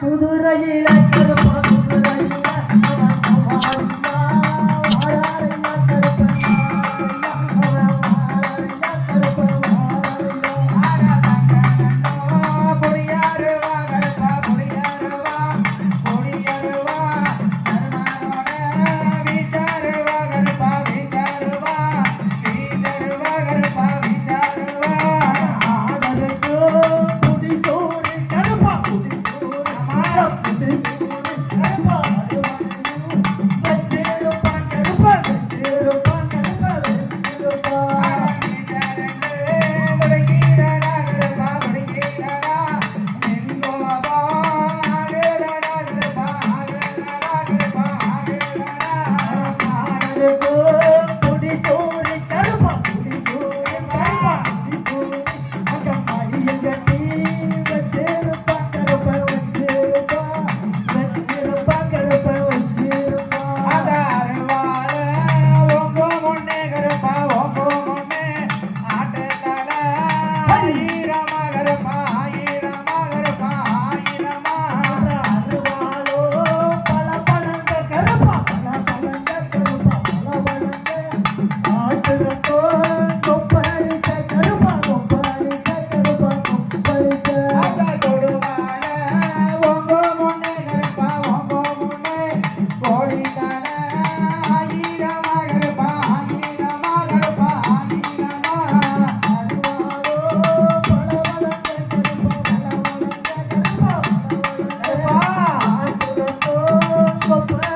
குதிரையில ಸಾಗರ ಪಾ palmas.